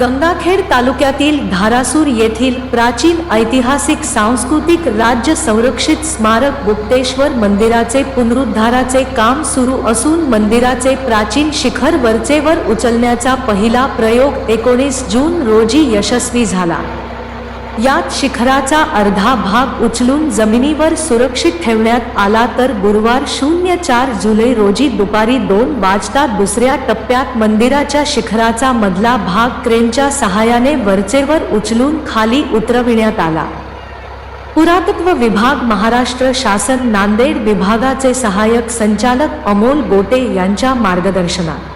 गंगाखेड तालुक्यातील धारासूर येथील प्राचीन ऐतिहासिक सांस्कृतिक राज्य संरक्षित स्मारक गुप्तेश्वर मंदिराचे पुनरुद्धाराचे काम सुरू असून मंदिराचे प्राचीन शिखर वरचेवर उचलण्याचा पहिला प्रयोग एकोणीस जून रोजी यशस्वी झाला. यात शिखराचा अर्धा भाग उचलून जमिनीवर सुरक्षित ठेवण्यात आला तर गुरुवार शून्य चार जुलै रोजी दुपारी दोन वाजता दुसऱ्या टप्प्यात मंदिराच्या शिखराचा मधला भाग क्रेनच्या सहाय्याने वरचेवर उचलून खाली उतरविण्यात आला. पुरातत्व विभाग महाराष्ट्र शासन नांदेड विभागाचे सहाय्यक संचालक अमोल गोटे यांच्या मार्गदर्शनात.